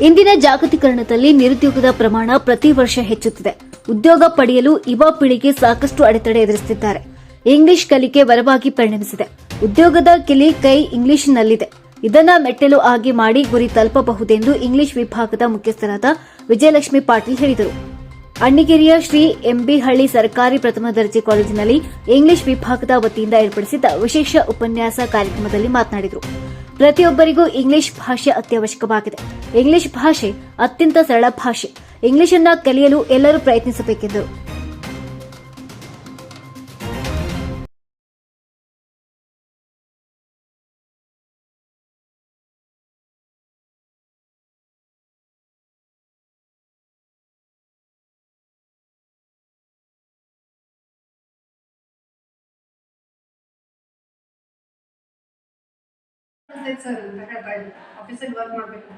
ಇಂದಿನ ಜಾಗತೀಕರಣದಲ್ಲಿ ನಿರುದ್ಯೋಗದ ಪ್ರಮಾಣ ಪ್ರತಿ ವರ್ಷ ಹೆಚ್ಚುತ್ತಿದೆ. ಉದ್ಯೋಗ ಪಡೆಯಲು ಯುವ ಪೀಳಿಗೆ ಸಾಕಷ್ಟು ಅಡೆತಡೆ ಎದುರಿಸುತ್ತಿದ್ದಾರೆ. ಇಂಗ್ಲಿಷ್ ಕಲಿಕೆ ವರವಾಗಿ ಪರಿಣಮಿಸಿದೆ. ಉದ್ಯೋಗದ ಕಿಲಿ ಕೈ ಇಂಗ್ಲಿಷ್ನಲ್ಲಿದೆ. ಇದನ್ನ ಮೆಟ್ಟಲು ಆಗಿ ಮಾಡಿ ಗುರಿ ತಲುಪಬಹುದೆಂದು ಇಂಗ್ಲಿಷ್ ವಿಭಾಗದ ಮುಖ್ಯಸ್ಥರಾದ ವಿಜಯಲಕ್ಷ್ಮಿ ಪಾಟೀಲ್ ಹೇಳಿದರು. ಅಣ್ಣಿಗೇರಿಯ ಶ್ರೀ ಎಂಬಿಹಳ್ಳಿ ಸರ್ಕಾರಿ ಪ್ರಥಮ ದರ್ಜೆ ಕಾಲೇಜಿನಲ್ಲಿ ಇಂಗ್ಲಿಷ್ ವಿಭಾಗದ ವತಿಯಿಂದ ಏರ್ಪಡಿಸಿದ್ದ ವಿಶೇಷ ಉಪನ್ಯಾಸ ಕಾರ್ಯಕ್ರಮದಲ್ಲಿ ಮಾತನಾಡಿದರು. ಪ್ರತಿಯೊಬ್ಬರಿಗೂ ಇಂಗ್ಲಿಷ್ ಭಾಷೆ ಅತ್ಯವಶ್ಯಕವಾಗಿದೆ. ಇಂಗ್ಲಿಷ್ ಭಾಷೆ ಅತ್ಯಂತ ಸರಳ ಭಾಷೆ. ಇಂಗ್ಲಿಷ್ ಅನ್ನ ಕಲಿಯಲು ಎಲ್ಲರೂ ಪ್ರಯತ್ನಿಸಬೇಕೆಂದರು. ಸರ್ ಅಂತ ಹೇಳ್ತಾ ಇದ್ರು ಆಫೀಸಲ್ಲಿ ವರ್ಕ್ ಮಾಡಬೇಕು.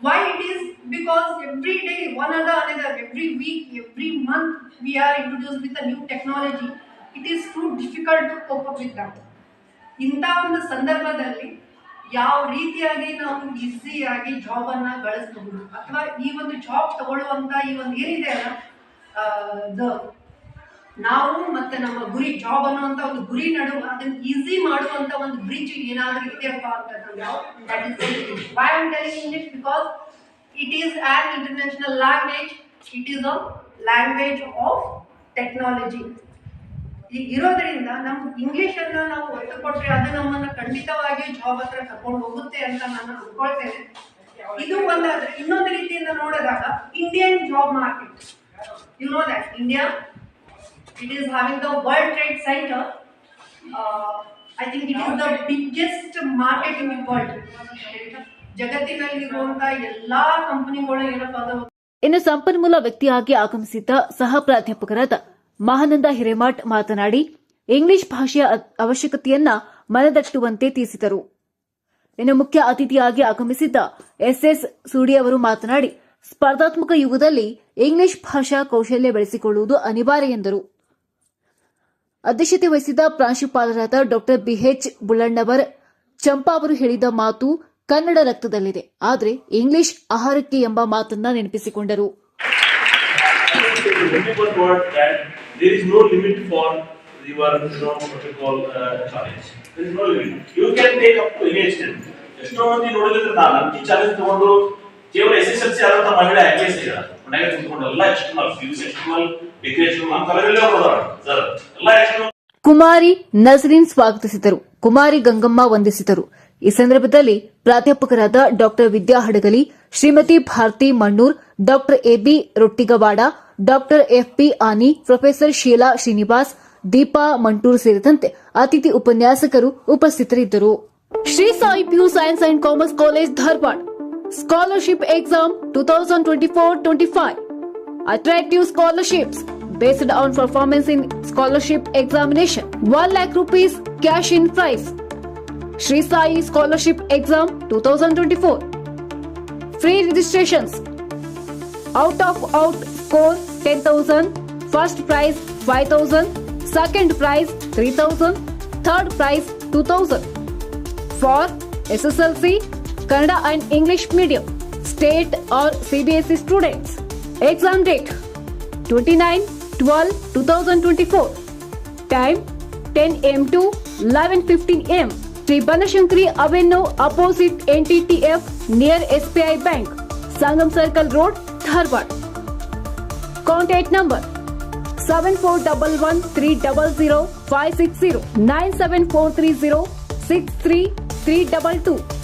Why it is because every day one other another every week every month we are introduce with a new technology it is too difficult to cope up with that ಇಂಥ ಒಂದು ಸಂದರ್ಭದಲ್ಲಿ ಯಾವ ರೀತಿಯಾಗಿ ನಾವು ಈಸಿಯಾಗಿ ಜಾಬನ್ನು ಗಳಿಸಬಹುದು, ಅಥವಾ ಈ ಒಂದು ಜಾಬ್ ತಗೊಳ್ಳುವಂಥ ಈ ಒಂದು ಏನಿದೆ ಅಲ್ಲ ದ ನಾವು ಮತ್ತೆ ನಮ್ಮ ಗುರಿ ಜಾಬ್ ಅನ್ನುವಂತ ಒಂದು ಗುರಿ ನಡುವ ಅದನ್ನ ಈಸಿ ಮಾಡುವಂತ ಒಂದು ಬ್ರಿಡ್ಜ್ ಏನಾದ್ರೂ ಇದೆಯಪ್ಪ ಅಂತಂದ್ರೆ am because it is an international language it is a language of technology ಈಗ ಇರೋದ್ರಿಂದ ನಮ್ ಇಂಗ್ಲಿಷ್ ಅನ್ನ ನಾವು ಒತ್ತು ಕೊಟ್ರೆ ಅದು ನಮ್ಮನ್ನ ಖಂಡಿತವಾಗಿ ಜಾಬ್ ಹತ್ರ ಕರ್ಕೊಂಡು ಹೋಗುತ್ತೆ ಅಂತ ನಾನು ಅನ್ಕೊಳ್ತೇನೆ. ಇದು ಒಂದಾದ್ರೆ ಇನ್ನೊಂದು ರೀತಿಯಿಂದ ನೋಡಿದಾಗ Indian job market you know that India it is having the World Trade Center. Uh, I think it is the biggest market in the world. ಇನ್ನು ಸಂಪನ್ಮೂಲ ವ್ಯಕ್ತಿಯಾಗಿ ಆಗಮಿಸಿದ್ದ ಸಹ ಪ್ರಾಧ್ಯಾಪಕರಾದ ಮಹಾನಂದ ಹಿರೇಮಠ್ ಮಾತನಾಡಿ ಇಂಗ್ಲಿಷ್ ಭಾಷೆಯ ಅವಶ್ಯಕತೆಯನ್ನ ಮನದಟ್ಟುವಂತೆ ತಿಳಿಸಿದರು ಇನ್ನು ಮುಖ್ಯ ಅತಿಥಿಯಾಗಿ ಆಗಮಿಸಿದ್ದ ಎಸ್ಎಸ್ ಸೂಡಿ ಅವರು ಮಾತನಾಡಿ ಸ್ಪರ್ಧಾತ್ಮಕ ಯುಗದಲ್ಲಿ ಇಂಗ್ಲಿಷ್ ಭಾಷಾ ಕೌಶಲ್ಯ ಬೆಳೆಸಿಕೊಳ್ಳುವುದು ಅನಿವಾರ್ಯ ಎಂದರು ಅಧ್ಯಕ್ಷತೆ ವಹಿಸಿದ ಪ್ರಾಂಶುಪಾಲರಾದ ಡಾಕ್ಟರ್ ಬಿಎಚ್ ಬುಳ್ಳಣ್ಣವರ್ ಚಂಪಾ ಅವರು ಹೇಳಿದ ಮಾತು ಕನ್ನಡ ರಕ್ತದಲ್ಲಿದೆ. ಆದರೆ ಇಂಗ್ಲಿಷ್ ಆಹಾರಕ್ಕೆ ಎಂಬ ಮಾತನ್ನ ನೆನಪಿಸಿಕೊಂಡರು. ಕೇವಲ ಎಸ್ ಎಸ್ ಎಲ್ ಸಿ ಆದಂತ ಮಹಿಳೆ ಈಗ ಮನೆಗೆ ಕುತ್ಕೊಂಡು ಎಲ್ಲ external fuse external Kumari Nazreen ಸ್ವಾಗತಿಸಿದರು. ಕುಮಾರಿ ಗಂಗಮ್ಮ ವಂದಿಸಿದರು. ಈ ಸಂದರ್ಭದಲ್ಲಿ ಪ್ರಾಧ್ಯಾಪಕರಾದ doctor Vidya Hadagali, Shrimati Bharati Mannur, doctor AB Rottigawada, doctor FP Ani, professor Sheela Srinivas, Deepa Mantur ಸೇರಿದಂತೆ ಅತಿಥಿ ಉಪನ್ಯಾಸಕರು ಉಪಸ್ಥಿತರಿದ್ದರು. Shri Sai PU science and commerce college Dharwad. Scholarship exam two thousand twenty four, twenty five. Attractive scholarships based on performance in scholarship examination. 1 lakh rupees cash in prize. Shri Sai scholarship exam 2024 free registrations. Out of out score 10000 first prize 5000 second prize 3000 third prize 2000 for SSLC, Kannada and English medium, state or CBSE students. Exam date 29 12 2024. Time 10 am to 11:15 am. Sri Banashankari Avenue opposite NTTF near SBI Bank, Sangam Circle Road, Dharwad. Contact number 7411300560 97430 63322